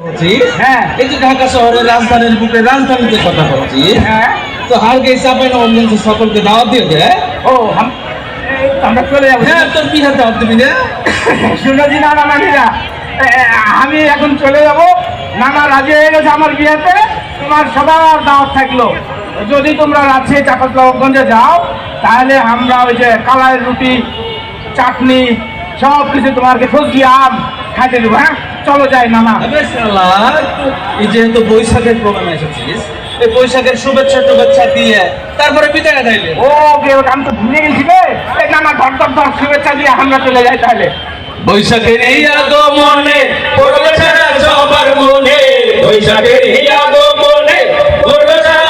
হ্যাঁ। এই যে ঢাকা শহরের রাজধানীর বুকে রাজধানীতে কথা বলছিস হ্যাঁ। তো হালকে না সকলকে দাওয়াত দিয়ে দে। ও আমরা চলে যাব। হ্যাঁ তোর বিহার দাওয়াত দিবি না শুনেছি না আমি এখন চলে যাব। নানা রাজি হয়ে গেছে আমার বিয়েতে। তোমার সবার দাওয়াত থাকল। যদি তোমরা রাজশাহী চাপাতগঞ্জে যাও তাহলে আমরা ওই যে কালারের রুটি চাটনি সব কিছু তোমাকে সবজি আম খাইতে দেবো হ্যাঁ? চলো যাই তো- এই যেহেতু বৈশাখের প্রোগ্রামে এসেছিস এই বৈশাখের শুভেচ্ছা টুভেচ্ছা দিয়ে তারপরে বিদায় খাইলে ও কে আমি তো ভুলে গেছি রে। এই নানা ধর ধর ধর শুভেচ্ছা দিয়ে আমরা চলে যাই তাহলে। বৈশাখের এই আগমনে পড়বে সারা সবার মনে। বৈশাখের এই আগমনে পড়বে সারা